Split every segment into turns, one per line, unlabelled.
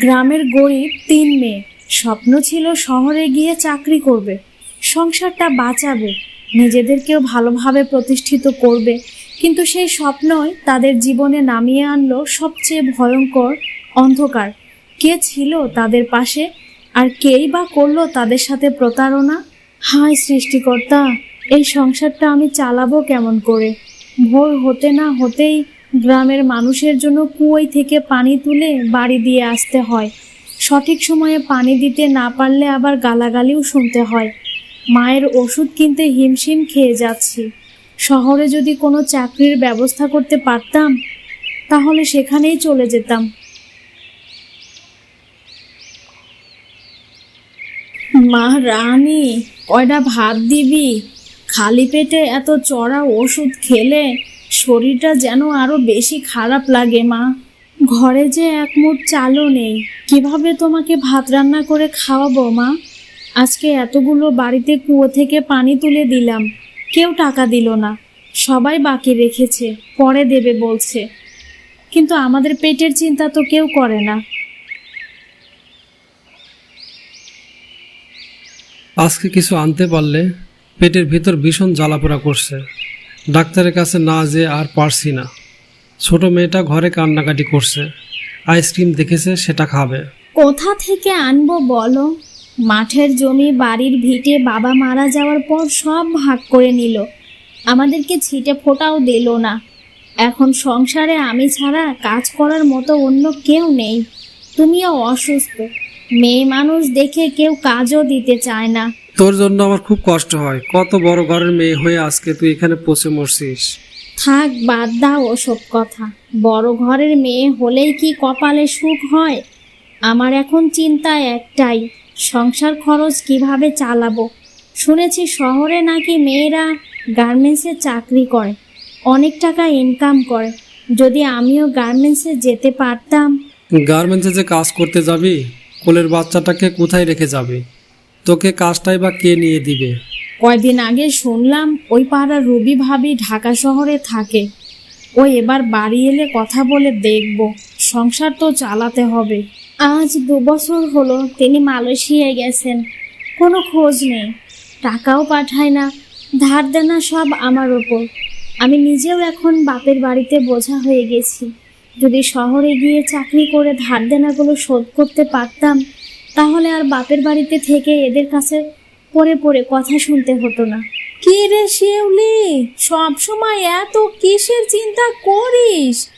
গ্রামের গরিব তিন মেয়ে। স্বপ্ন ছিল শহরে গিয়ে চাকরি করবে, সংসারটা বাঁচাবে, নিজেদেরকেও ভালোভাবে প্রতিষ্ঠিত করবে। কিন্তু সেই স্বপ্নই তাদের জীবনে নামিয়ে আনলো সবচেয়ে ভয়ঙ্কর অন্ধকার। কে ছিল তাদের পাশে? আর কেই বা করল তাদের সাথে প্রতারণা? হায় সৃষ্টিকর্তা, এই সংসারটা আমি চালাবো কেমন করে? ভোর হতে না হতেই গ্রামের মানুষের জন্য কুয়োই থেকে পানি তুলে বাড়ি দিয়ে আসতে হয়। সঠিক সময়ে পানি দিতে না পারলে আবার গালাগালিও শুনতে হয়। মায়ের ওষুধ কিনতে হিমশিম খেয়ে যাচ্ছি। শহরে যদি কোনো চাকরির ব্যবস্থা করতে পারতাম, তাহলে সেখানেই চলে যেতাম। মা রানী কয়টা ভাত দিবি? খালি পেটে এত চড়া ওষুধ খেলে শরীরটা যেন আরও বেশি খারাপ লাগে, মা। ঘরে যে এক মুঠ চালও নেই। কীভাবে তোমাকে ভাত রান্না করে খাওয়াবো, মা? আজকে এতগুলো বাড়িতে কুয়ো থেকে পানি তুলে দিলাম। কেউ টাকা দিল না। সবাই বাকি রেখেছে, পরে দেবে বলছে। কিন্তু আমাদের পেটের চিন্তা তো কেউ করে না।
আজকে কিছু আনতে পারলে পেটের ভিতর ভীষণ জ্বালাপোড়া করছে। ডাক্তারের কাছে না যেয়ে আর পারছি না। ছোট মেয়েটা ঘরে কান্নাকাটি করছে। আইসক্রিম দেখেছে, সেটা খাবে।
কোথা থেকে আনব বলো? মাঠের জমি, বাড়ির ভিটে বাবা মারা যাওয়ার পর সব ভাগ করে নিল। আমাদেরকে ছিটে ফোটাও দিল না। এখন সংসারে আমি ছাড়া কাজ করার মতো অন্য কেউ নেই। তুমিও অসুস্থ। মেয়ে মানুষ দেখে কেউ কাজও দিতে চায় না।
তোর জন্য আমার খুব কষ্ট হয়। কত বড় ঘরের মেয়ে হয়ে আজকে তুই এখানে পচে মরছিস।
থাক বাদ দাও ওসব কথা। বড় ঘরের মেয়ে হলেই কি কপালে সুখ হয়? আমার এখন চিন্তা একটাই সংসার খরচ কীভাবে চালাবো? শুনেছি শহরে নাকি মেয়েরা গার্মেন্টসে চাকরি করে অনেক টাকা ইনকাম করে। যদি আমিও গার্মেন্টসে যেতে পারতাম।
গার্মেন্টসে যে কাজ করতে যাবি কোলের বাচ্চাটাকে কোথায় রেখে যাবি? তোকে কাজটাই বা কে নিয়ে দিবে?
কয়দিন আগে শুনলাম ওই পাড়ার রবি ভাবি ঢাকা শহরে থাকে। ও এবার বাড়ি এলে কথা বলে দেখব, সংসার তো চালাতে হবে। আজ দু বছর হলো তিনি মালয়েশিয়ায় গেছেন, কোনো খোঁজ নেই, টাকাও পাঠায় না, ধার দেনা সব আমার ওপর। আমি নিজেও এখন বাপের বাড়িতে বোঝা হয়ে গেছি, যদি শহরে গিয়ে চাকরি করে ধার দেনাগুলো শোধ করতে পারতাম তাহলে আর বাপের বাড়িতে থেকে এদের কাছে পড়ে পড়ে কথা শুনতে হতো না। কি রে শিউলি? সব সময় এত কিসের চিন্তা করিস?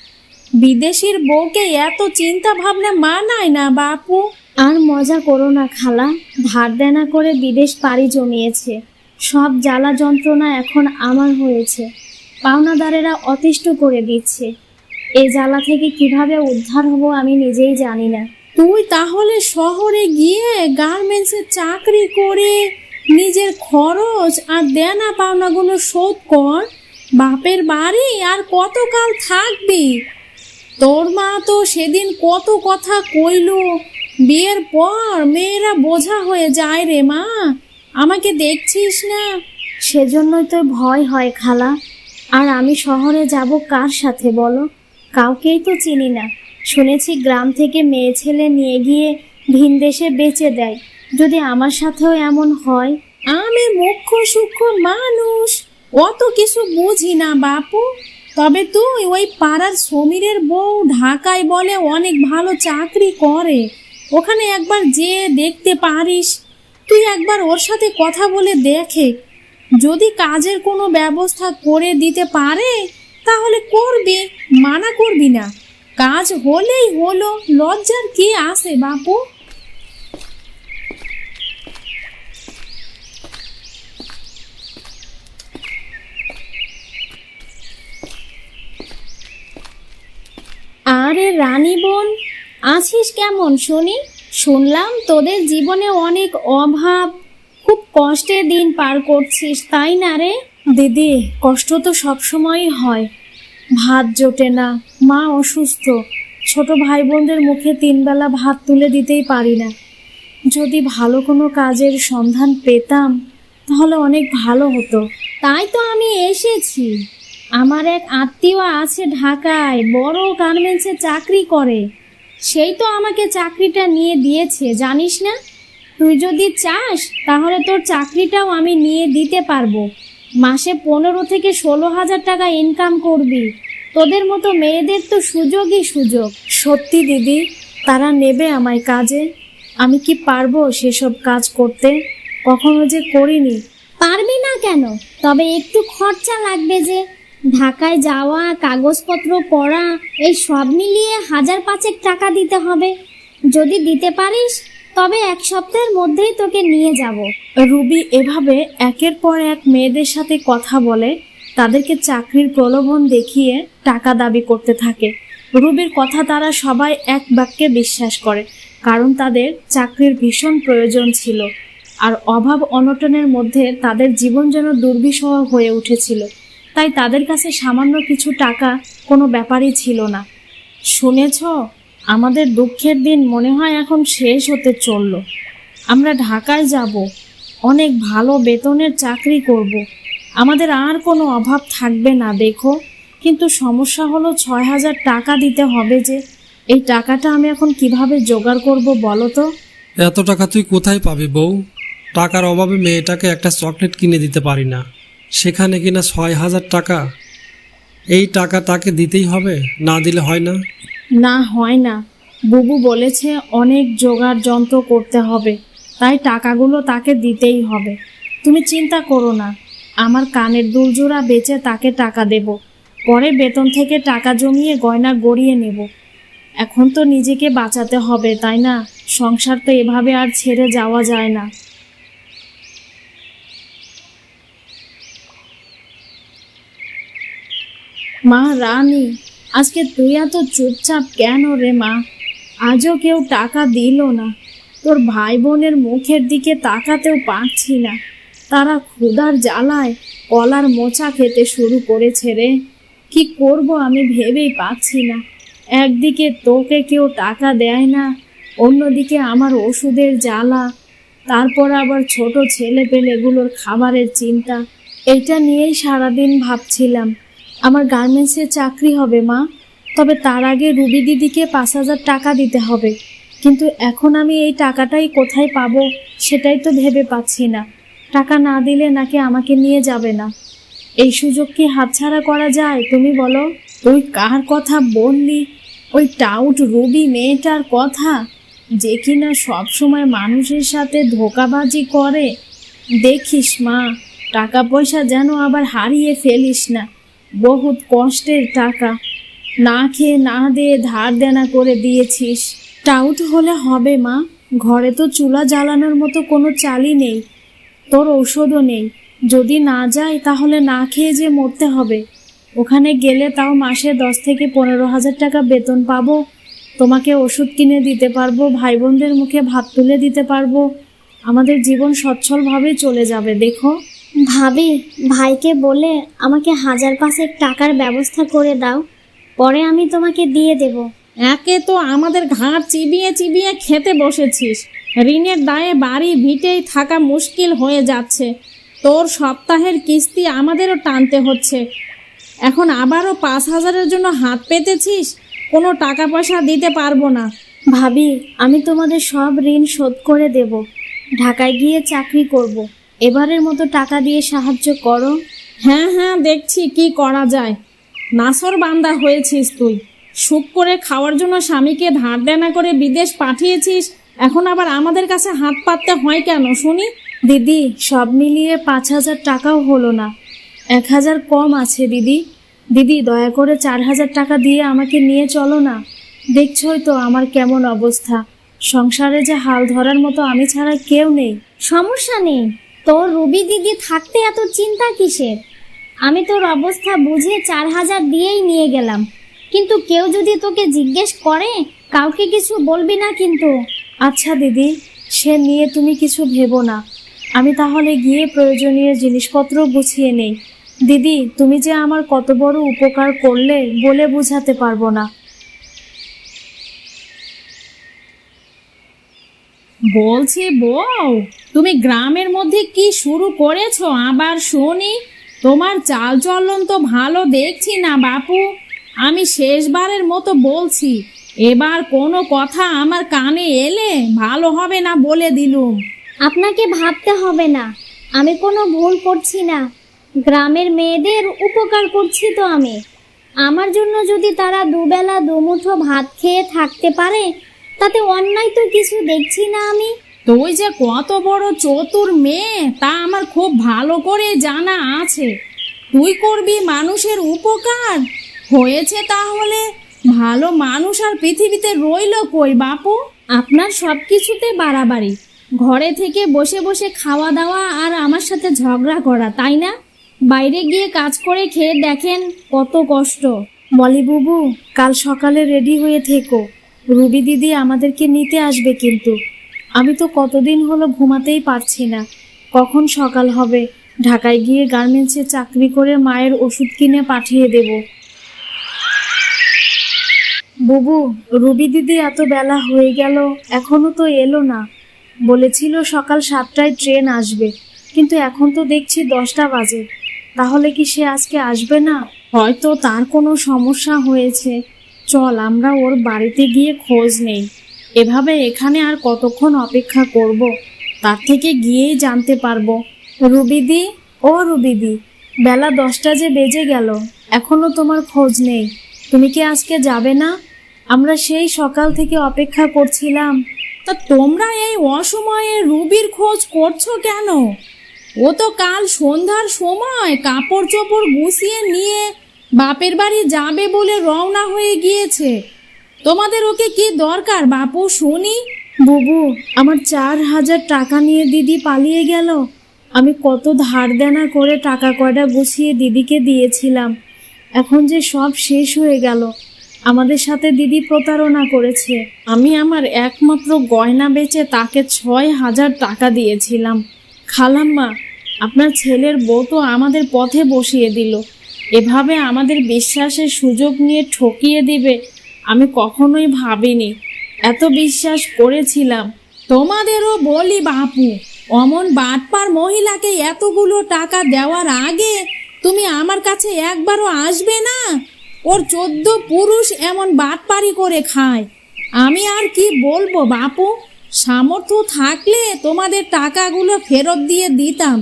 বিদেশির বউকে এত চিন্তা ভাবনা মানায় না বাপু। আর মজা করো না খালা ধার দেনা করে বিদেশ পাড়ি জমিয়েছে। সব জ্বালা যন্ত্রণা এখন আমার হয়েছে। পাওনাদারেরা অতিষ্ঠ করে দিচ্ছে। এই জ্বালা থেকে কীভাবে উদ্ধার হব আমি নিজেই জানি না। তুই তাহলে শহরে গিয়ে গার্মেন্টসে চাকরি করে নিজের খরচ আর দেনা পাওনাগুলো শোধ কর। বাপের বাড়ি আর কতকাল থাকবি? তোর মা তো সেদিন কত কথা কইল। বিয়ের পর মেয়েরা বোঝা হয়ে যায় রে মা। আমাকে দেখছিস না? সেজন্যই তো ভয় হয় খালা। আর আমি শহরে যাব কার সাথে বলো? কাউকেই তো চিনি না। শুনেছি গ্রাম থেকে মেয়ে ছেলে নিয়ে গিয়ে ভিন দেশে বেচে দেয়। যদি আমার সাথেও এমন হয়? আমি মুখ্য সূক্ষ্ম মানুষ। অত কিছু বুঝি না, বাপু। তবে তুই ওই পাড়ার সমীরের বউ ঢাকায় বলে অনেক ভালো চাকরি করে। ওখানে একবার যেয়ে দেখতে পারিস। তুই একবার ওর সাথে কথা বলে দেখে। যদি কাজের কোনো ব্যবস্থা করে দিতে পারে, তাহলে করবি, মানা করবি না। কাজ হলেই হলো, লজ্জার কি আছে বাপু? আরে রানী বোন, আছিস কেমন শুনি? শুনলাম তোদের জীবনে অনেক অভাব, খুব কষ্টে দিন পার করছিস, তাই না রে? দিদি, কষ্ট তো সবসময়ই হয়। ভাত জোটে না। মা অসুস্থ। ছোট ভাই বোনদের মুখে তিনবেলা ভাত তুলে দিতেই পারি না। যদি ভালো কোনো কাজের সন্ধান পেতাম, তাহলে অনেক ভালো হতো। তাই তো আমি এসেছি। আমার এক আত্মীয় আছে ঢাকায়, বড় গার্মেন্টসে চাকরি করে। সেই তো আমাকে চাকরিটা নিয়ে দিয়েছে, জানিস না? তুই যদি চাস, তাহলে তোর চাকরিটাও আমি নিয়ে দিতে পারব। মাসে পনেরো থেকে ষোলো হাজার টাকা ইনকাম করবি। তোদের মতো মেয়েদের তো সুযোগই সুযোগ। সত্যি দিদি, তারা নেবে আমায় কাজে। আমি কি পারব সেসব কাজ করতে? কখনো যে করিনি।
পারবি না কেন? তবে একটু খরচা লাগবে যে। ঢাকায় যাওয়া, কাগজপত্র করা এই সব মিলিয়ে হাজার পাঁচেক টাকা দিতে হবে। যদি দিতে পারিস তবে এক সপ্তাহের মধ্যেই তোকে নিয়ে যাব।
রুবি এভাবে একের পর এক মেয়েদের সাথে কথা বলে, তাদেরকে চাকরির প্রলোভন দেখিয়ে টাকা দাবি করতে থাকে। রুবির কথা তারা সবাই এক বাক্যে বিশ্বাস করে, কারণ তাদের চাকরির ভীষণ প্রয়োজন ছিল। আর অভাব অনটনের মধ্যে তাদের জীবন যেন দুর্বিষহ হয়ে উঠেছিল। তাই তাদের কাছে সামান্য কিছু টাকা কোনো ব্যাপারই ছিল না। শুনেছ? আমাদের দুঃখের দিন মনে হয় এখন শেষ হতে চলল। আমরা ঢাকায় যাব, অনেক ভালো বেতনের চাকরি করব। আমাদের আর কোনো অভাব থাকবে না, দেখো। কিন্তু সমস্যা হলো ছয় হাজার টাকা দিতে হবে যে, এই টাকাটা আমি এখন কীভাবে জোগাড় করব বলো তো?
এত টাকা তুই কোথায় পাবি বউ? টাকার অভাবে মেয়েটাকে একটা চকলেট কিনে দিতে পারি না। সেখানে কিনা ছয় হাজার টাকা? এই টাকা তাকে দিতেই হবে, না দিলে হয় না।
না, হয় না। বুবু বলেছে, অনেক জোগাড় যন্ত্র করতে হবে, তাই টাকাগুলো তাকে দিতেই হবে। তুমি চিন্তা করো না, আমার কানের দুলজোড়া বেচে তাকে টাকা দেব। পরে বেতন থেকে টাকা জমিয়ে গয়না গড়িয়ে নেব। এখন তো নিজেকে বাঁচাতে হবে, তাই না? সংসার তো এভাবে আর ছেড়ে যাওয়া যায় না। মা, রানী আজকে তুই এত চুপচাপ কেন রে মা? আজও কেউ টাকা দিল না। তোর ভাই বোনের মুখের দিকে তাকাতেও পারছি না। তারা ক্ষুধার জ্বালায় কলার মোচা খেতে শুরু করেছে রে। কি করব আমি ভেবেই পাচ্ছি না। একদিকে তোকে কেউ টাকা দেয় না, অন্যদিকে আমার ওষুধের জ্বালা। তারপর আবার ছোট ছেলে পেলেগুলোর খাবারের চিন্তা। এটা নিয়েই সারাদিন ভাবছিলাম। আমার গার্মেন্টসে চাকরি হবে, মা। তবে তার আগে রুবি দিদিকে পাঁচ হাজার টাকা দিতে হবে। কিন্তু এখন আমি এই টাকাটাই কোথায় পাবো, সেটাই তো ভেবে পাচ্ছি না। টাকা না দিলে নাকি আমাকে নিয়ে যাবে না। এই সুযোগ কি হাতছাড়া করা যায়, তুমি বলো? তুই কার কথা বললি? ওই টাউট রুবি মেয়েটার কথা? যে কিনা সবসময় মানুষের সাথে ধোকাবাজি করে। দেখিস, মা, টাকা পয়সা যেন আবার হারিয়ে ফেলিস না। বহুত কষ্টের টাকা। না খেয়ে না দিয়ে ধার দেনা করে দিয়েছিস। টাউট হলে হবে, মা। ঘরে তো চুলা জ্বালানোর মতো কোনো চালই নেই। তোর ঔষধও নেই। যদি না যাই তাহলে না খেয়ে যে মরতে হবে। ওখানে গেলে তাও মাসে দশ থেকে পনেরো হাজার টাকা বেতন পাবো। তোমাকে ওষুধ কিনে দিতে পারব ভাই বোনদের মুখে ভাত তুলে দিতে পারব। আমাদের জীবন সচ্ছলভাবে চলে যাবে, দেখো।
ভাবি ভাইকে বলে আমাকে হাজার পাঁচেক টাকার ব্যবস্থা করে দাও পরে আমি তোমাকে দিয়ে দেব।
একে তো আমাদের ঘাড় চিবিয়ে চিবিয়ে খেতে বসেছিস। ঋণের দায়ে বাড়ি ভিটেই থাকা মুশকিল হয়ে যাচ্ছে। তোর সপ্তাহের কিস্তি আমাদেরও টানতে হচ্ছে। এখন আবারও পাঁচ হাজারের জন্য হাত পেতেছিস? কোনো টাকা পয়সা দিতে পারব না।
ভাবি আমি তোমাদের সব ঋণ শোধ করে দেব। ঢাকায় গিয়ে চাকরি করব। এবারের মতো টাকা দিয়ে সাহায্য করো।
হ্যাঁ হ্যাঁ দেখছি কি করা যায়। নাসর বান্দা হয়েছিস তুই। সুখ করে খাওয়ার জন্য স্বামীকে ধার দেনা করে বিদেশ পাঠিয়েছিস এখন আবার আমাদের কাছে হাত পাততে হয় কেন শুনি? দিদি সব মিলিয়ে পাঁচ হাজার টাকাও হলো না। এক হাজার কম আছে দিদি। দিদি দয়া করে চার হাজার টাকা দিয়ে আমাকে নিয়ে চলো না। দেখছই তো আমার কেমন অবস্থা। সংসারে যে হাল ধরার মতো আমি ছাড়া কেউ নেই।
সমস্যা নেই। তোর রুবি দিদি থাকতে এত চিন্তা কিসের? আমি তোর অবস্থা বুঝে চার হাজার দিয়েই নিয়ে গেলাম। কিন্তু কেউ যদি তোকে জিজ্ঞেস করে, কাউকে কিছু বলবি না কিন্তু।
আচ্ছা দিদি, সে নিয়ে তুমি কিছু ভেবো না। আমি তাহলে গিয়ে প্রয়োজনীয় জিনিসপত্র গুছিয়ে নেই। দিদি, তুমি যে আমার কত বড় উপকার করলে বলে বোঝাতে পারব না। বলছি, বউ, তুমি গ্রামের মধ্যে কি শুরু করেছ? আবার শুনি, তোমার চালচলন তো ভালো দেখছি না বাপু। আমি শেষবারের মতো বলছি, এবার কোনো কথা আমার কানে এলে ভালো হবে না বলে দিলুম।
আপনাকে ভাবতে হবে না, আমি কোনো ভুল করছি না। গ্রামের মেয়েদের উপকার করছি তো আমি। আমার জন্য যদি তারা দুবেলা দুমুঠো ভাত খেয়ে থাকতে পারে তাতে অন্যায় তো কিছু দেখছি না আমি।
তুই যে কত বড় চতুর মেয়ে তা আমার খুব ভালো করে জানা আছে। তুই করবি মানুষের উপকার? হয়েছে তাহলে? ভালো মানুষ আর পৃথিবীতে রইল কই বাপু?
আপনার সব কিছুতে বাড়াবাড়ি। ঘরে থেকে বসে বসে খাওয়া দাওয়া আর আমার সাথে ঝগড়া করা তাই না? বাইরে গিয়ে কাজ করে খেয়ে দেখেন কত কষ্ট।
বলি বুবু কাল সকালে রেডি হয়ে থেকো। রুবি দিদি আমাদেরকে নিতে আসবে কিন্তু। আমি তো কতদিন হলো ঘুমাতেই পারছি না। কখন সকাল হবে? ঢাকায় গিয়ে গার্মেন্টসে চাকরি করে মায়ের ওষুধ কিনে পাঠিয়ে দেব। বুবু, রুবি দিদি এত বেলা হয়ে গেল, এখনও তো এলো না। বলেছিল সকাল সাতটায় ট্রেন আসবে, কিন্তু এখন তো দেখছি দশটা বাজে। তাহলে কি সে আজকে আসবে না? হয়তো তার কোনো সমস্যা হয়েছে। চল, আমরা ওর বাড়িতে গিয়ে খোঁজ নেই। এভাবে এখানে আর কতক্ষণ অপেক্ষা করব? তার থেকে গিয়েই জানতে পারব। রুবিদি ও রুবিদি বেলা দশটা যে বেজে গেল এখনও তোমার খোঁজ নেই। তুমি কি আজকে যাবে না? আমরা সেই সকাল থেকে অপেক্ষা করছিলাম। তা তোমরা এই অসময়ে রুবির খোঁজ করছ কেন? ও তো কাল সন্ধ্যার সময় কাপড় চোপড় গুছিয়ে নিয়ে বাপের বাড়ি যাবে বলে রওনা হয়ে গিয়েছে। তোমাদের ওকে কি দরকার, বাপু, শুনি? বুবু, আমার চার হাজার টাকা নিয়ে দিদি পালিয়ে গেল। আমি কত ধার দেনা করে টাকা কয়টা গুছিয়ে দিদিকে দিয়েছিলাম। এখন যে সব শেষ হয়ে গেল, আমাদের সাথে দিদি প্রতারণা করেছে। আমি আমার একমাত্র গয়না বেচে তাকে ছয় হাজার টাকা দিয়েছিলাম। খালাম্মা, আপনার ছেলের বউ তো আমাদের পথে বসিয়ে দিল। এভাবে আমাদের বিশ্বাসের সুযোগ নিয়ে ঠকিয়ে দিবে, আমি কখনোই ভাবিনি। এত বিশ্বাস করেছিলাম। তোমাদেরও বলি বাপু, অমন বাটপার মহিলাকে এতগুলো টাকা দেওয়ার আগে তুমি আমার কাছে একবারও আসবে না? ওর চোদ্দ পুরুষ এমন বাটপারি করে খায়। আমি আর কি বলব বাপু? সামর্থ্য থাকলে তোমাদের টাকাগুলো ফেরত দিয়ে দিতাম।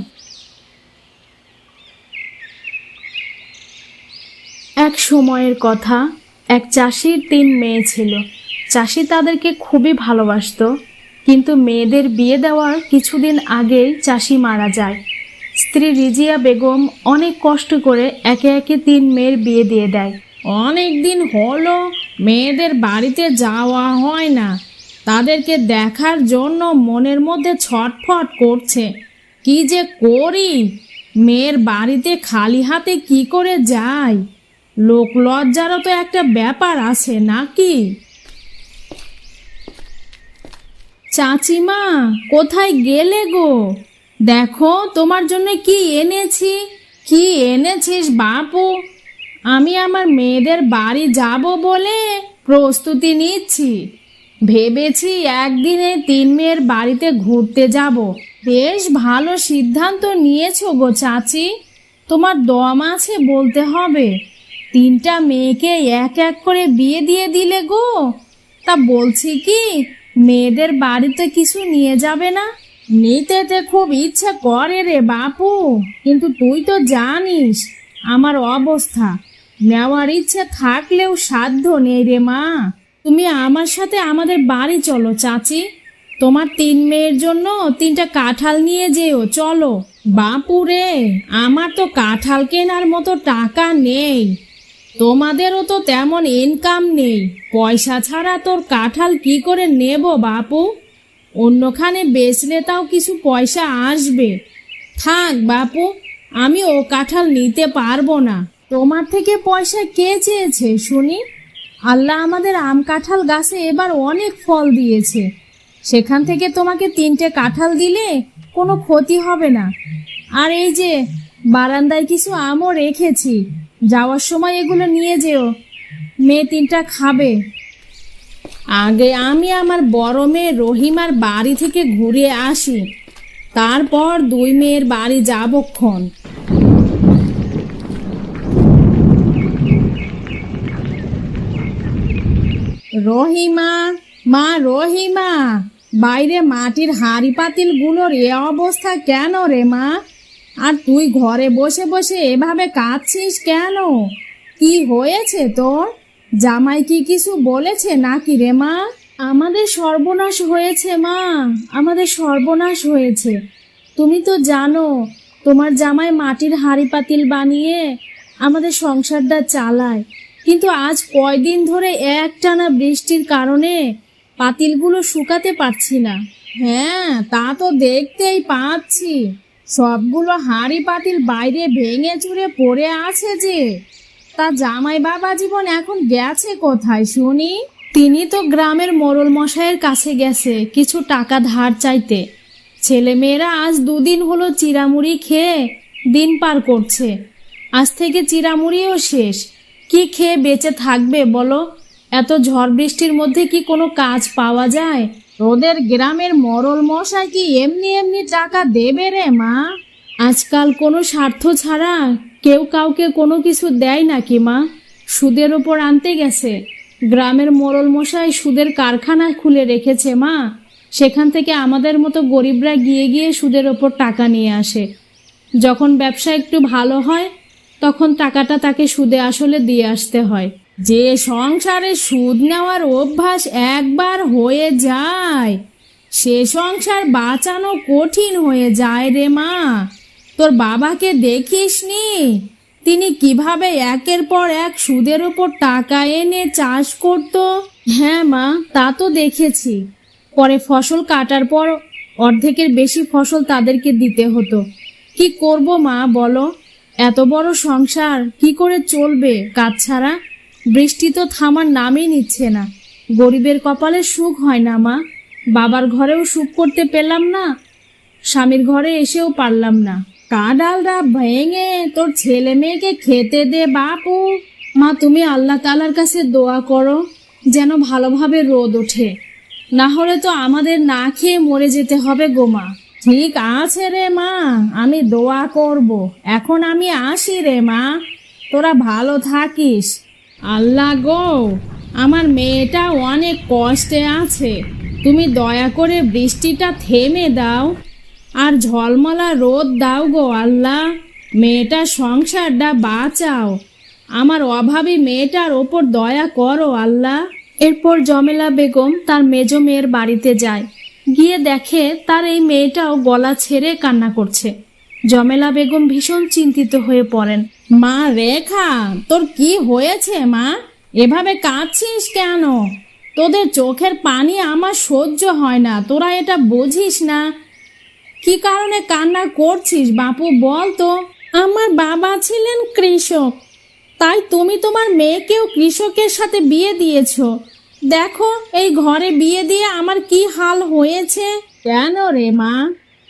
এক সময়ের কথা, এক চাষির তিন মেয়ে ছিল। চাষি তাদেরকে খুবই ভালোবাসতো, কিন্তু মেয়েদের বিয়ে দেওয়ার কিছুদিন আগেই চাষি মারা যায়। স্ত্রী রিজিয়া বেগম অনেক কষ্ট করে একে একে তিন মেয়ের বিয়ে দিয়ে দেয়। অনেক দিন হলো মেয়েদের বাড়িতে যাওয়া হয় না। তাদেরকে দেখার জন্য মনের মধ্যে ছটফট করছে। কি যে করি? মেয়ের বাড়িতে খালি হাতে কি করে যাই লোক লজ্জারও তো একটা ব্যাপার আছে নাকি? চাচিমা, কোথায় গেলে গো? দেখো, তোমার জন্য কি এনেছি? কি এনেছিস বাপু? আমি আমার মেয়েদের বাড়ি যাব বলে প্রস্তুতি নিচ্ছি। ভেবেছি একদিনে তিন মেয়ের বাড়িতে ঘুরতে যাব। বেশ ভালো সিদ্ধান্ত নিয়েছো গো চাচি। তোমার দম আছে বলতে হবে। তিনটা মেয়েকে এক এক করে বিয়ে দিয়ে দিলে গো। তা বলছি কি, মেয়েদের বাড়িতে কিছু নিয়ে যাবে না? নিতেতে খুব ইচ্ছে করে রে বাপু, কিন্তু তুই তো জানিস আমার অবস্থা। নেওয়ার ইচ্ছে থাকলেও সাধ্য নেই রে মা। তুমি আমার সাথে আমাদের বাড়ি চলো চাচি। তোমার তিন মেয়ের জন্য তিনটা কাঁঠাল নিয়ে যেও, চলো। বাপু রে, আমার তো কাঁঠাল কেনার মতো টাকা নেই। তোমাদেরও তো তেমন ইনকাম নেই। পয়সা ছাড়া তোর কাঁঠাল কি করে নেব বাপু? অন্যখানে বেচলে তাও কিছু পয়সা আসবে। থাক বাপু, আমি ও কাঁঠাল নিতে পারব না। তোমার থেকে পয়সা কে চেয়েছে শুনি? আল্লাহ আমাদের আম কাঁঠাল গাছে এবার অনেক ফল দিয়েছে। সেখান থেকে তোমাকে তিনটে কাঁঠাল দিলে কোনো ক্ষতি হবে না। আর এই যে, বারান্দায় কিছু আমও রেখেছি। যাওয়ার সময় এগুলো নিয়ে যেও। মেয়ে তিনটা খাবে। আগে আমি আমার বড় মেয়ে রহিমার বাড়ি থেকে ঘুরে আসি। তারপর দুই মেয়ের বাড়ি যাবক্ষণ রহিমা, মা রহিমা, বাইরে মাটির হাঁড়ি পাতিলগুলোর এ অবস্থা কেন রে মা? আর তুই ঘরে বসে বসে এভাবে কাঁদছিস কেন? কি হয়েছে তোর? জামাই কি কিছু বলেছে নাকি রে মা? আমাদের সর্বনাশ হয়েছে মা, আমাদের সর্বনাশ হয়েছে। তুমি তো জানো, তোমার জামাই মাটির হাঁড়ি পাতিল বানিয়ে আমাদের সংসারটা চালায়। কিন্তু আজ কয়দিন ধরে একটানা বৃষ্টির কারণে পাতিলগুলো শুকাতে পারছি না। হ্যাঁ তা তো দেখতেই পাচ্ছি। সবগুলো হাঁড়ি পাতিল বাইরে ভেঙে চুরে পড়ে আছে যে। তা জামাই বাবা জীবন এখন গেছে কোথায় শুনি? তিনি তো গ্রামের মোড়ল মশাইয়ের কাছে গেছে কিছু টাকা ধার চাইতে। ছেলেমেয়েরা আজ দুদিন হলো চিরামুড়ি খেয়ে দিন পার করছে। আজ থেকে চিরামুড়িও শেষ। কি খেয়ে বেঁচে থাকবে বলো? এত ঝড় বৃষ্টির মধ্যে কি কোনো কাজ পাওয়া যায়? তোদের গ্রামের মরল মশাই কি এমনি এমনি টাকা দেবে রে মা? আজকাল কোনো স্বার্থ ছাড়া কেউ কাউকে কোনো কিছু দেয় নাকি মা? সুদের ওপর আনতে গেছে। গ্রামের মোড়ল মশাই সুদের কারখানা খুলে রেখেছে মা। সেখান থেকে আমাদের মতো গরিবরা গিয়ে গিয়ে সুদের ওপর টাকা নিয়ে আসে। যখন ব্যবসা একটু ভালো হয়, তখন টাকাটা তাকে সুদে আসলে দিয়ে আসতে হয়। যে সংসারে সুদ নেওয়ার অভ্যাস একবার হয়ে যায়, সে সংসার বাঁচানো কঠিন হয়ে যায় রে মা। তোর বাবাকে দেখিসনি? তিনি কীভাবে একের পর এক সুদের ওপর টাকা এনে চাষ করত? হ্যাঁ মা, তা তো দেখেছি। পরে ফসল কাটার পর অর্ধেকের বেশি ফসল তাদেরকে দিতে হতো। কি করব মা বলো? এত বড় সংসার কি করে চলবে কাজ ছাড়া? বৃষ্টি তো থামার নামই নিচ্ছে না। গরিবের কপালে সুখ হয় না, মা। বাবার ঘরেও সুখ করতে পেলাম না। স্বামীর ঘরে এসেও পারলাম না। কা কাঁডালটা ভেঙে তোর ছেলে মেয়েকে খেতে দে বাপু। মা, তুমি আল্লাহ তালার কাছে দোয়া করো, যেন ভালোভাবে রোদ ওঠে। না হলে তো আমাদের না খেয়ে মরে যেতে হবে গো মা। ঠিক আছে রে মা, আমি দোয়া করব। এখন আমি আসি রে মা। তোরা ভালো থাকিস। আল্লাহ গো, আমার মেয়েটা অনেক কষ্টে আছে। তুমি দয়া করে বৃষ্টিটা থেমে দাও আর ঝলমলা রোদ দাও গো আল্লাহ। মেয়েটার সংসারটা বাঁচাও। আমার অভাবী মেয়েটার ওপর দয়া করো আল্লাহ। এরপর জমেলা বেগম তার মেজ মেয়ের বাড়িতে যায়। গিয়ে দেখে তার এই মেয়েটাও গলা ছেড়ে কান্না করছে। জমেলা বেগম ভীষণ চিন্তিত হয়ে পড়েন। মা রেখা, তোর কি হয়েছে মা? এভাবে কাঁদছিস কেন? তোদের চোখের পানি আমার সহ্য হয় না, তোরা এটা বুঝিস না? কি কারণে কান্না করছিস বাপু, বল তো? আমার বাবা ছিলেন কৃষক, তাই তুমি তোমার মেয়েকেও কৃষকের সাথে বিয়ে দিয়েছ। দেখো, এই ঘরে বিয়ে দিয়ে আমার কি হাল হয়েছে? কেন রে মা?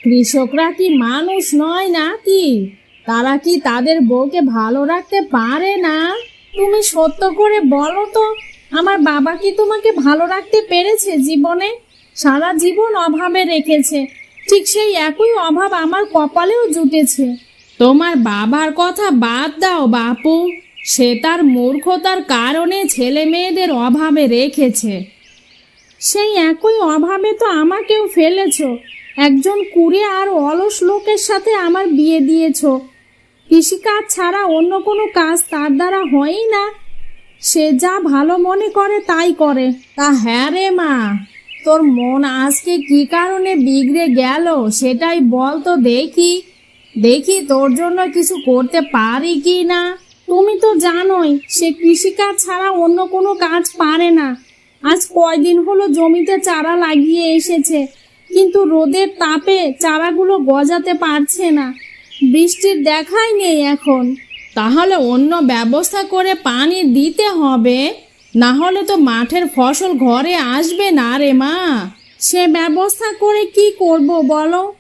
কৃষকরা কি মানুষ নয় নাকি? তারা কি তাদের বউকে ভালো রাখতে পারে না? তুমি সত্য করে বলো তো। আমার বাবা কি তোমাকে ভালো রাখতে পেরেছে জীবনে? সারা জীবন অভাবে রেখেছে। ঠিক সেই একই অভাব আমার কপালেও জুটেছে। তোমার বাবার কথা বাদ দাও বাপু। সে তার মূর্খতার কারণে ছেলে মেয়েদের অভাবে রেখেছে। সেই একই অভাবে তো আমাকেও ফেলেছো। একজন কুড়ে আর অলস লোকের সাথে আমার বিয়ে দিয়েছ। কৃষিকাজ ছাড়া অন্য কোনো কাজ তার দ্বারা হয়ই না। সে যা ভালো মনে করে তাই করে। তা হ্যাঁ রে মা, তোর মন আজকে কি কারণে বিগড়ে গেল সেটাই বল তো দেখি। দেখি তোর জন্য কিছু করতে পারি কি না? তুমি তো জানোই, সে কৃষিকাজ ছাড়া অন্য কোনো কাজ পারে না। আজ কয়দিন হলো জমিতে চারা লাগিয়ে এসেছে। কিন্তু রোদের তাপে চারাগুলো গজাতে পারছে না। বৃষ্টির দেখাই নেই এখন। তাহলে অন্য ব্যবস্থা করে পানি দিতে হবে? না হলে তো মাঠের ফসল ঘরে আসবে না রে মা। সে ব্যবস্থা করে কি করব বলো?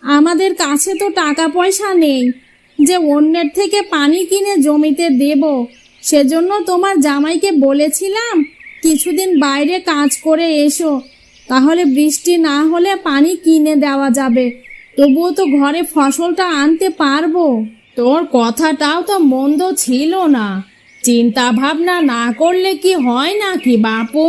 আমাদের কাছে তো টাকা পয়সা নেই। যে অন্যের থেকে পানি কিনে জমিতে দেব। সেজন্য তোমার জামাইকে বলেছিলাম, কিছুদিন বাইরে কাজ করে এসো। তাহলে বৃষ্টি না হলে পানি কিনে দেওয়া যাবে। তবুও তো ঘরে ফসলটা আনতে পারব। তোর কথাটাও তো মন্দ ছিল না। চিন্তা ভাবনা না করলে কি হয় না কি বাপু?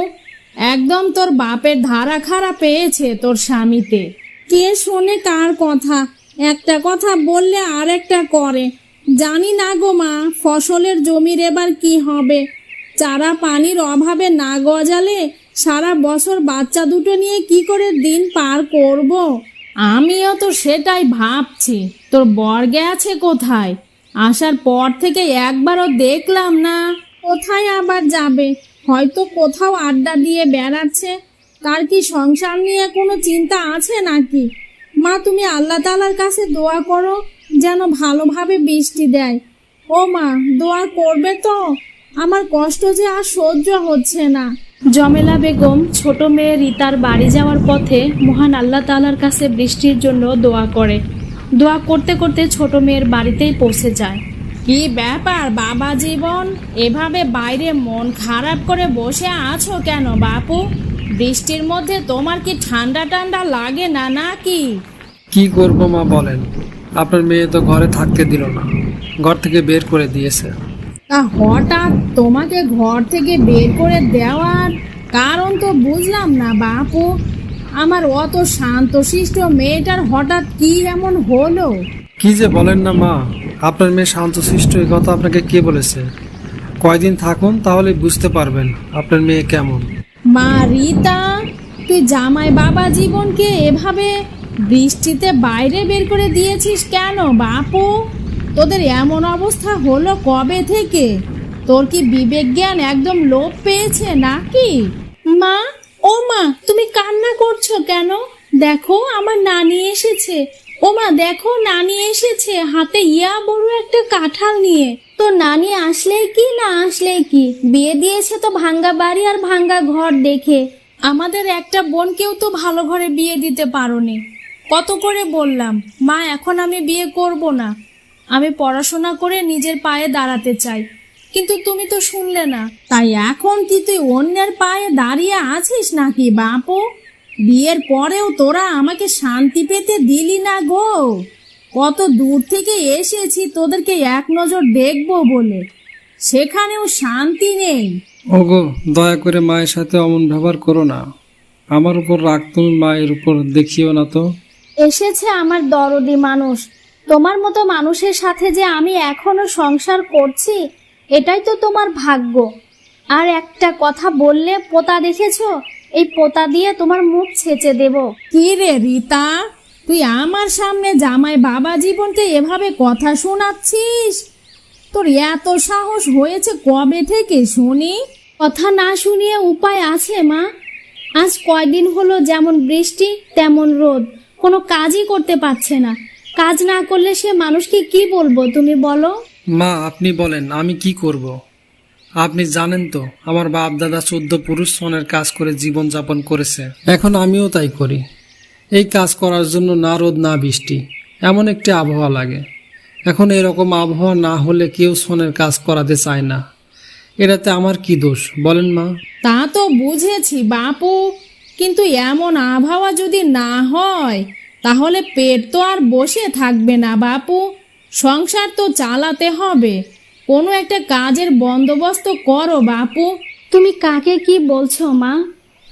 একদম তোর বাপের ধারা খারাপ পেয়েছে তোর স্বামীতে। কে শোনে কার কথা? একটা কথা বললে আরেকটা করে। জানি না গো মা, ফসলের জমির এবার কি হবে? চারা পানির অভাবে না গজালে সারা বছর বাচ্চা দুটো নিয়ে কি করে দিন পার করব? আমিও তো সেটাই ভাবছি। তোর বর্গে আছে কোথায়? আসার পর থেকে একবারও দেখলাম না। কোথায় আবার যাবে? হয়তো কোথাও আড্ডা দিয়ে বেড়াচ্ছে। তার কি সংসার নিয়ে কোনো চিন্তা আছে নাকি? মা, তুমি আল্লাহ তালার কাছে দোয়া করো যেন ভালোভাবে বৃষ্টি দেয়। ও মা, দোয়া করবে তো? আমার কষ্ট যে আর সহ্য হচ্ছে না। জমেলা বেগম ছোট মেয়ে রিতার বাড়ি যাওয়ার পথে মহান আল্লাহ তালার কাছে বৃষ্টির জন্য দোয়া করে। দোয়া করতে করতে ছোট মেয়ের বাড়িতেই পৌঁছে যায়। কি ব্যাপার বাবা জীবন? এভাবে বাইরে মন খারাপ করে বসে আছো কেন বাপু? বৃষ্টির মধ্যে তোমার কি ঠান্ডা ঠান্ডা লাগে না নাকি?
কি করব মা বলেন। আপনার মেয়ে তো ঘরে থাকতে দিল না। ঘর থেকে বের করে দিয়েছে।
তা হঠাৎ তোমাকে ঘর থেকে বের করে দেওয়ার কারণ তো বুঝলাম না বাপু। আমার অত শান্তশিষ্ট মেয়েটার হঠাৎ কি এমন হলো?
কি যে বলেন না মা। আপনার মেয়ে শান্তশিষ্ট এই কথা আপনাকে কে বলেছে? কয়দিন থাকুন তাহলে বুঝতে পারবেন আপনার মেয়ে কেমন।
মা রিতা তুই জামাই বাবা জীবনকে এভাবে বৃষ্টিতে বাইরে বের করে দিয়েছিস কেন বাপু? তোদের এমন অবস্থা হলো কবে থেকে? তোর কি বিবেক জ্ঞান একদম লোপ পেয়েছে নাকি? মা, ও মা, তুমি কান্না করছ কেন? দেখো, আমার নানি এসেছে। ও মা, দেখো, নানি এসেছে হাতে ইয়া বড় একটা কাঁঠাল নিয়ে।
তো নানি আসলেই কি না আসলেই কি? বিয়ে দিয়েছে তো ভাঙ্গা বাড়ি আর ভাঙ্গা ঘর দেখে।
আমাদের একটা বোনকেও তো ভালো ঘরে বিয়ে দিতে পারোনি। কত করে বললাম, মা, এখন আমি বিয়ে করব না। আমি পড়াশোনা করে নিজের পায়ে দাঁড়াতে চাই। কিন্তু তুমি তো শুনলে না। তাই এখন কি তুই অন্যের পায়ে দাঁড়িয়ে আছিস নাকি বাপু? বিয়ের পরেও তোরা আমাকে শান্তি পেতে দিলি না গো। কত দূর থেকে এসেছি তোদেরকে এক নজর দেখব বলে। সেখানেও শান্তি নেই।
ওগো দয়া করে মায়ের সাথে অমন ব্যবহার করো না। আমার উপর রাগ তুমি মায়ের উপর দেখিও না তো।
এসেছে আমার দরদি মানুষ। তোমার মতো মানুষের সাথে যে আমি এখনও সংসার করছি এটাই তো তোমার ভাগ্য। আর একটা কথা বললে পোতা দেখেছ? এই পোতা দিয়ে তোমার মুখ ছেঁচে দেব।
কি রে রীতা? তুই আমার সামনে জামাই বাবা জীবনকে এভাবে কথা শোনাচ্ছিস? তোর এত সাহস হয়েছে কবে থেকে শুনি?
কথা না শুনিয়ে উপায় আছে মা। আজ কয়দিন হলো যেমন বৃষ্টি তেমন রোদ। কোনো কাজই করতে পারছে না। কাজ না করলে সে মানুষকে কি বলব তুমি বলো?
মা আপনি বলেন আমি কি করব। আপনি জানেন তো আমার বাপ দাদা চোদ্দ পুরুষ সনের কাজ করে জীবন যাপন করেছে। এখন আমিও তাই করি। এই কাজ করার জন্য না রোদ না বৃষ্টি এমন একটি আবহাওয়া লাগে। এখন এরকম আবহাওয়া না হলে কেউ সনের কাজ করাতে চায় না। এটাতে আমার কি দোষ বলেন মা?
তা তো বুঝেছি বাপু কিন্তু এমন আবহাওয়া যদি না হয় তাহলে পেট তো আর বসে থাকবে না, বাপু। সংসার তো চালাতে হবে। কোনো একটা কাজের বন্দোবস্ত করো, বাপু।
তুমি কাকে কি বলছো, মা?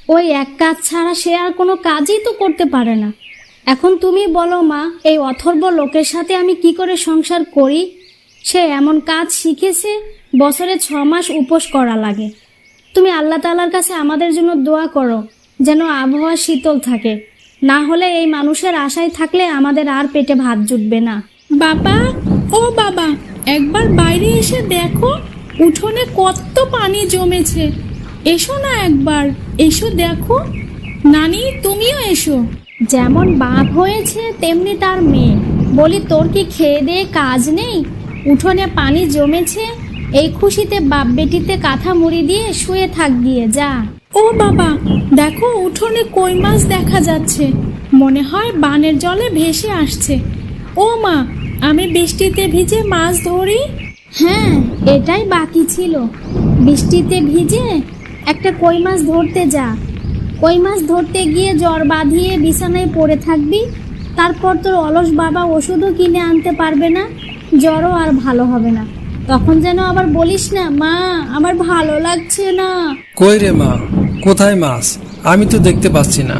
ওই এক কাজ ছাড়া সে আর কোনো কাজই তো করতে পারে না। এখন তুমি বলো, মা, এই অথর্ব লোকের সাথে আমি কি করে সংসার করি? সে এমন কাজ শিখেছে, বছরে ছ মাস উপোস করা লাগে। তুমি আল্লাহ তালার কাছে আমাদের জন্য দোয়া করো, যেন আবহাওয়া শীতল থাকে। না হলে এই মানুষের আশায় থাকলে আমাদের আর পেটে ভাত জুটবে না।
বাবা ও বাবা একবার বাইরে এসে দেখো উঠোনে কত পানি জমেছে। এসো না একবার এসো দেখো। নানি তুমিও এসো।
যেমন বাপ হয়েছে তেমনি তার মেয়ে। বলি তোর কি খেয়ে দিয়ে কাজ নেই? উঠোনে পানি জমেছে এই খুশিতে বাপ বেটিতে কাঁথা মুড়ি দিয়ে শুয়ে থাক গিয়ে যা।
ও বাবা, দেখো উঠোনে কই মাছ দেখা যাচ্ছে। মনে হয় বানের জলে ভেসে আসছে। ও মা, আমি বৃষ্টিতে ভিজে মাছ ধরি?
হ্যাঁ এটাই বাকি ছিল। বৃষ্টিতে ভিজে একটা কই মাছ ধরতে যা। কই মাছ ধরতে গিয়ে জ্বর বাঁধিয়ে বিছানায় পড়ে থাকবি। তারপর তোর অলস বাবা ওষুধও কিনে আনতে পারবে না, জ্বরও আর ভালো হবে না। তখন যেন আবার বলিস না, মা, আমার ভালো লাগছে না।
কই রে মা? কোথায় মাছ? আমি তো দেখতে পাচ্ছি না।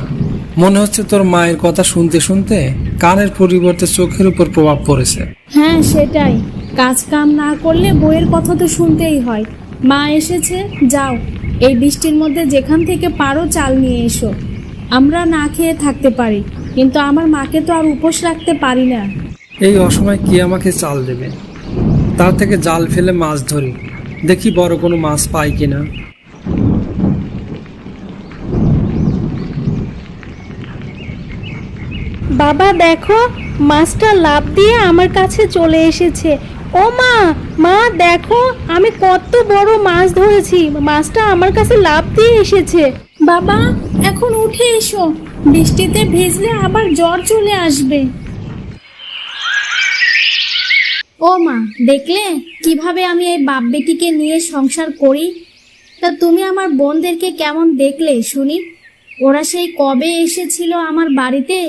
মনে হচ্ছে তোর মায়ের কথা শুনতে শুনতে কানের পরিবর্তে চোখের উপর প্রভাব পড়েছে।
হ্যাঁ সেটাই। কাজ কাম না করলে বইয়ের কথা তো শুনতেই হয়। মা এসেছে যাও। এই বৃষ্টির মধ্যে যেখান থেকে পারো চাল নিয়ে এসো। আমরা না খেয়ে থাকতে পারি কিন্তু আমার মাকে তো আর উপোস রাখতে পারি না।
এই অসময় কে আমাকে চাল দেবে? তার থেকে জাল ফেলে মাছ ধরি। দেখি বড় কোনো মাছ পাই কিনা।
বাবা দেখো, মাছটা লাভ দিয়ে আমার কাছে চলে এসেছে। ও মা মা দেখো, আমি কত বড় মাছ ধরেছি। মাছটা আমার কাছে লাভ দিয়ে এসেছে।
বাবা, এখন উঠে এসো। বৃষ্টিতে ভিজলে আবার জ্বর চলে আসবে।
ও মা, দেখলে? কীভাবে আমি এই বাপ বেটিকে নিয়ে সংসার করি? তা তুমি আমার বোনদেরকে কেমন দেখলে, শুনি? ওরা সেই কবে এসেছিল আমার বাড়িতে?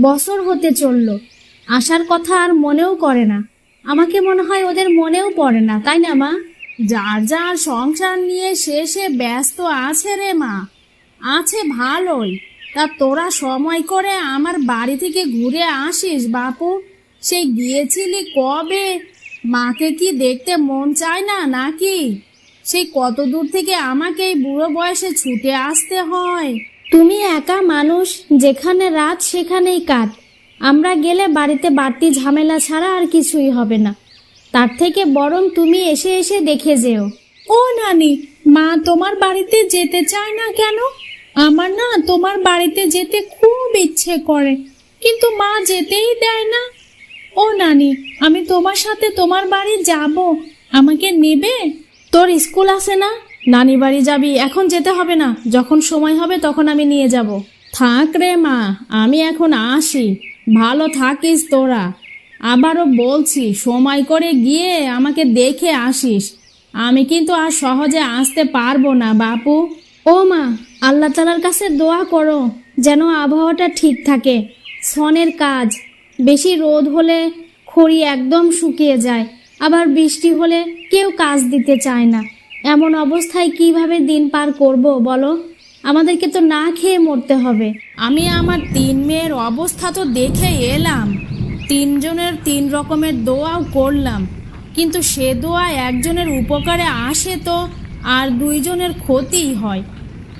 বছর হতে চলল। আসার কথা আর মনেও করে না। আমাকে মনে হয় ওদের মনেও পড়ে না, তাই না, মা?
যার যার সংসার নিয়ে শেষে ব্যস্ত আছে রে, মা। আছে ভালোই। তা তোরা সময় করে আমার বাড়ি থেকে ঘুরে আসিস, বাপু। সে গিয়েছিলি কবে? মাকে কি দেখতে মন চায় না, নাকি? সেই কত দূর থেকে আমাকে এই বুড়ো বয়সে ছুটে আসতে হয়।
তুমি একা মানুষ, যেখানে রাত সেখানেই কাট আমরা গেলে বাড়িতে বাড়তি ঝামেলা ছাড়া আর কিছুই হবে না। তার থেকে বরং তুমি এসে এসে দেখে যেও।
ও নানি, মা তোমার বাড়িতে যেতে চায় না কেন? আমার না তোমার বাড়িতে যেতে খুব ইচ্ছে করে, কিন্তু মা যেতেই দেয় না। ও নানি, আমি তোমার সাথে তোমার বাড়ি যাব। আমাকে নেবে? তোর স্কুল আছে না? নানি বাড়ি যাবি, এখন যেতে হবে না। যখন সময় হবে তখন আমি নিয়ে যাব। থাক রে মা, আমি এখন আসি। ভালো থাকিস তোরা। আবারও বলছি, সময় করে গিয়ে আমাকে দেখে আসিস। আমি কিন্তু আর সহজে আসতে পারব না, বাপু।
ও মা, আল্লাহ তালার কাছে দোয়া করো, যেন আবহাওয়াটা ঠিক থাকে। সনের কাজ, বেশি রোদ হলে খড়ি একদম শুকিয়ে যায়, আবার বৃষ্টি হলে কেউ কাজ দিতে চায় না। এমন অবস্থায় কীভাবে দিন পার করব, বলো? আমাদেরকে তো না খেয়ে মরতে হবে।
আমি আমার তিন মেয়ের অবস্থা তো দেখে এলাম। তিনজনের তিন রকমের দোয়াও করলাম। কিন্তু সে দোয়া একজনের উপকারে আসে তো আর দুইজনের ক্ষতিই হয়।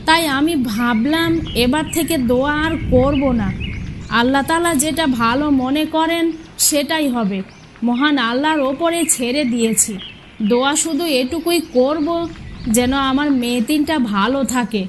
তাই আমি ভাবলাম এবার থেকে দোয়া আর করব না। আল্লাহ তালা যেটা ভালো মনে করেন সেটাই হবে। মহান আল্লাহর ওপরে ছেড়ে দিয়েছি। দোয়া শুধু এটুকুই করব যেন আমার মেয়ে তিনটা ভালো থাকে।